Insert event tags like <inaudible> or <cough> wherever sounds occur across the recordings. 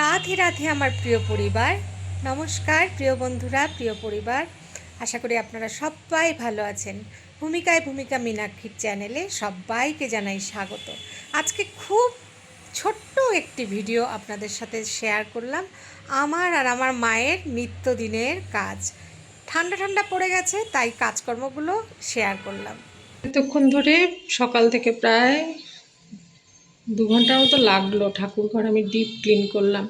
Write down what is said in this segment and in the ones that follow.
রাধে রাধে আমার প্রিয় পরিবার। নমস্কার, প্রিয় বন্ধুরা, প্রিয় পরিবার। আশা করি আপনারা সবাই ভালো আছেন। ভূমিকায় ভূমিকা মীনাক্ষীর চ্যানেলে সবাইকে জানাই স্বাগত। আজকে খুব ছোট্ট একটি ভিডিও আপনাদের সাথে শেয়ার করলাম আমার আর আমার মায়ের নিত্যদিনের কাজ। ঠান্ডা ঠান্ডা পড়ে গেছে, তাই কাজকর্মগুলো শেয়ার করলাম। এতক্ষণ ধরে সকাল থেকে প্রায় দু ঘণ্টার মতো লাগল, ঠাকুর ঘর আমি ডিপ ক্লিন করলাম।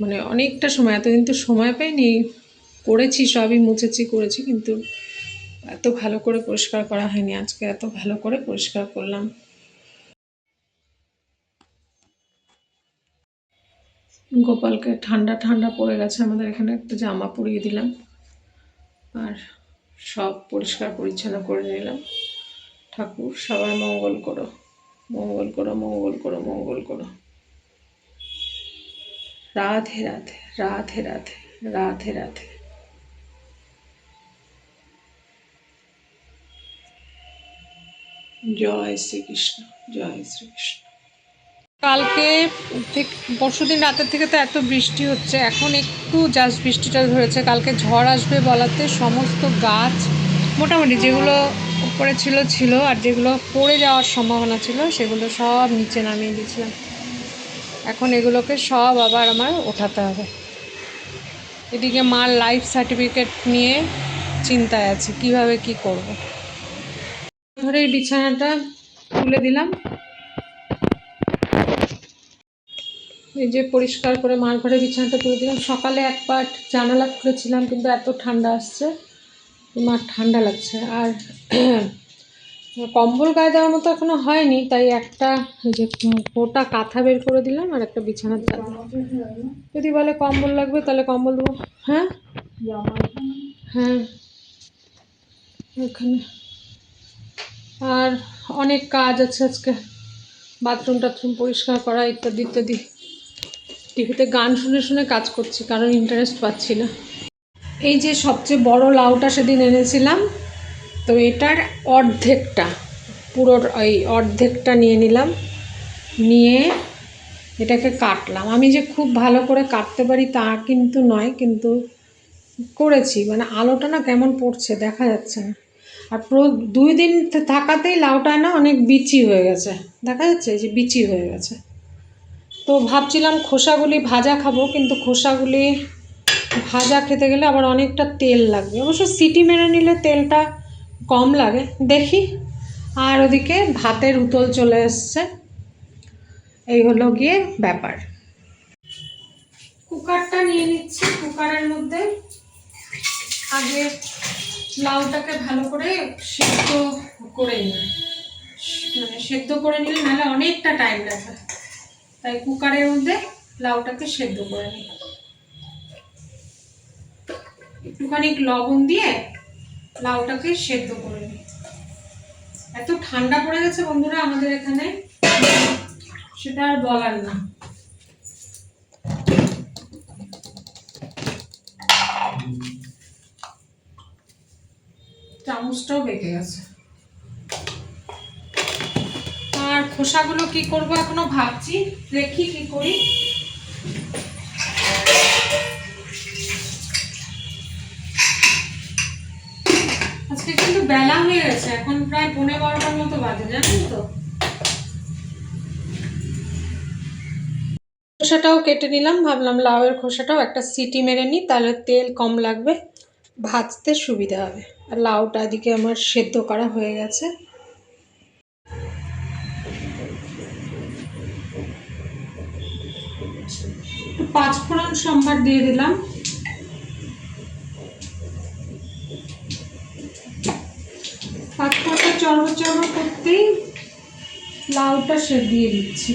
মানে অনেকটা সময়, এতদিন তো সময় পাইনি, করেছি সবই, মুছেছি, করেছি, কিন্তু এত ভালো করে পরিষ্কার করা হয়নি, আজকে এত ভালো করে পরিষ্কার করলাম। গোপালকে ঠান্ডা ঠান্ডা পড়ে গেছে, আমাদের এখানে একটা জামা পরিয়ে দিলাম, আর সব পরিষ্কার পরিচ্ছন্ন করে নিলাম। ঠাকুর সবাই মঙ্গল করো। মঙ্গল করো মঙ্গল করো মঙ্গল করো। রাধে রাধে রাধে রাধে রাধে রাধে। জয় শ্রীকৃষ্ণ জয় শ্রীকৃষ্ণ। কালকে থেকে পরশু দিন রাতের থেকে তো এত বৃষ্টি হচ্ছে, এখন একটু জাস্ট বৃষ্টিটা ধরেছে। কালকে ঝড় আসবে বলাতে সমস্ত গাছ, মোটামুটি যেগুলো উপরে ছিল ছিল আর যেগুলো পড়ে যাওয়ার সম্ভাবনা ছিল, সেগুলো সব নিচে নামিয়ে দিয়েছিলাম। এখন এগুলোকে সব আবার আমার ওঠাতে হবে। এদিকে মার লাইফ সার্টিফিকেট নিয়ে চিন্তায় আছে, কীভাবে কি করব। ধরে এই বিছানাটা তুলে দিলাম। এই যে পরিষ্কার করে মার ঘরে বিছানাটা তুলে দিলাম। সকালে এক পাট জানালা খুলেছিলাম, কিন্তু এত ঠান্ডা আসছে। মার ঠান্ডা লাগছে। আর <clears throat> কম্বল গায়ে দেওয়ার মতো এখনও হয়নি, তাই একটা যে গোটা কাঁথা বের করে দিলাম আর একটা বিছানার চাদর। যদি বলে কম্বল লাগবে, তাহলে কম্বল দেবো। হ্যাঁ? হ্যাঁ। ওখানে আর অনেক কাজ আছে আজকে। বাথরুম টাথরুম পরিষ্কার করা, ইত্যাদি ইত্যাদি। টিভিতে গান শুনে শুনে কাজ করছি, কারণ ইন্টারেস্ট পাচ্ছি না। এই যে সবচেয়ে বড় লাউটা সেদিন এনেছিলাম, তো এটার অর্ধেকটা, পুরো এই অর্ধেকটা নিয়ে নিলাম, নিয়ে এটাকে কাটলাম। আমি যে খুব ভালো করে কাটতে পারি তা কিন্তু নয়, কিন্তু করেছি। মানে আলোটা না কেমন পড়ছে, দেখা যাচ্ছে না। আর দুই দিন থাকাতেই লাউটা না অনেক বিচি হয়ে গেছে। দেখা যাচ্ছে যে বিচি হয়ে গেছে। তো ভাবছিলাম খোসাগুলি ভাজা খাব, কিন্তু খোসাগুলি ভাজা খেতে গেলে আবার অনেকটা তেল লাগবে। অবশ্য সিটি মেরে নিলে তেলটা কম লাগে, দেখি। আর ওদিকে ভাতের উতল চলে এসছে। এই হলো গিয়ে ব্যাপার। কুকারটা নিয়ে নিচ্ছি কুকারের মধ্যে। আগে লাউটাকে ভালো করে সেদ্ধ করে নিই। মানে সেদ্ধ করে নিলে নাহলে অনেকটা টাইম লাগে তাই কুকারের মধ্যে লাউটাকে সেদ্ধ করে নিই। একটুখানি লবণ দিয়ে লাউটাকে সেদ্ধ করে নিই এত ঠান্ডা পড়ে গেছে বন্ধুরা আমাদের এখানে, সেটা আর বলার না। চামচটাও বেঁকে গেছে। আর খোসাগুলো কি করব এখনও ভাবছি, দেখি কি করি। বেলা হয়ে গেছে, এখন প্রায় পনেরো বারোটার মতো বাজে, জানেন তো? খোসাটাও কেটে নিলাম, ভাবলাম লাউয়ের খোসাটাও একটা সিটি মেরে নিই, তাহলে তেল কম লাগবে, ভাজতে সুবিধা হবে। আর লাউটা এদিকে আমার সেদ্ধ করা হয়ে গেছে। পাঁচফোড়ন সম্বার দিয়ে দিলাম। চড়ো চড়ো করতেই লাউটা সে দিয়ে দিচ্ছি।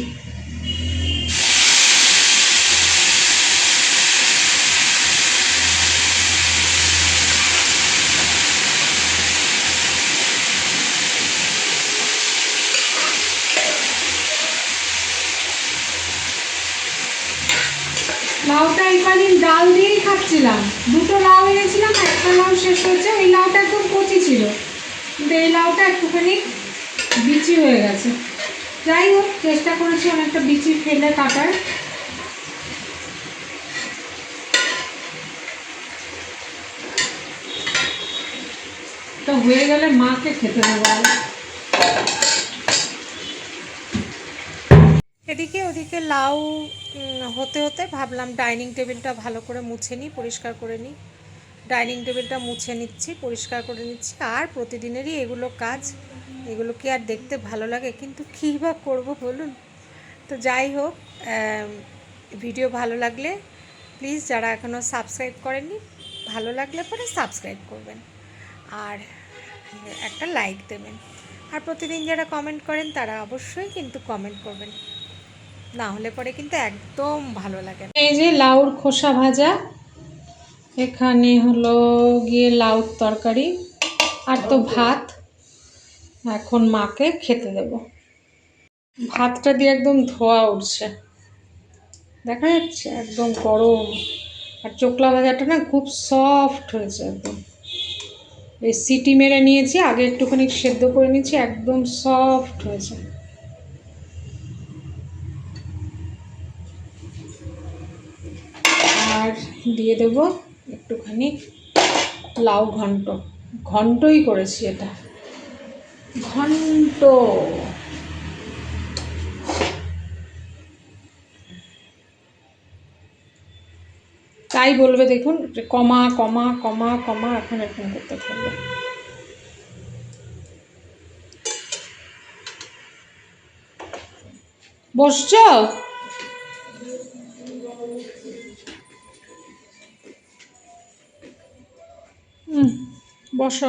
লাউটা এখানে ডাল দিয়েই খাচ্ছিলাম। দুটো লাউ এনেছিলাম, একটা লাউ শেষ হয়েছে এই লাউটা একদম কচি ছিল। কিন্তু এই লাউটা একটুখানি বিচি হয়ে গেছে। যাই হোক, চেষ্টা করেছি অনেকটা বিচি ফেলে কাটার। তো হয়ে গেলে মাকে খেতে দেবো এদিকে ওদিকে লাউ হতে হতে ভাবলাম ডাইনিং টেবিলটা ভালো করে মুছে নিই, পরিষ্কার করে নিই। ডাইনিং টেবিলটা মুছে নিচ্ছি, পরিষ্কার করে নিচ্ছি। আর প্রতিদিনেরই এগুলো কাজ এগুলো কি আর দেখতে ভালো লাগে। কিন্তু কী বা করব বলুন? তো যাই হোক ভিডিও ভালো লাগলে প্লিজ যারা এখনও সাবস্ক্রাইব করেননি, ভালো লাগলে পরে সাবস্ক্রাইব করবেন। আর একটা লাইক দেবেন। আর প্রতিদিন যারা কমেন্ট করেন, তারা অবশ্যই কিন্তু কমেন্ট করবেন। না হলে পরে কিন্তু একদম ভালো লাগে এই যে লাউর খোসা ভাজা এখানে হলো গিয়ে লাউর তরকারি আর তো ভাত। এখন মাকে খেতে দেব। ভাতটা দিয়ে একদম ধোয়া উঠছে। দেখা যাচ্ছে একদম গরম। আর চোকলা ভাজাটা না খুব সফট হয়েছে একদম। এই সিটি মেরে নিয়েছি, আগে একটুখানি সেদ্ধ করে নিয়েছি, একদম সফট হয়েছে। আর দিয়ে দেব একটুখানি লাউ ঘন্ট। ঘন্টই করেছি এটা। ঘন্ট। তাই বলবে দেখুন কমা কমা কমা কমা, এখন এখন করতে থাকবে। বসছো? হুম বসো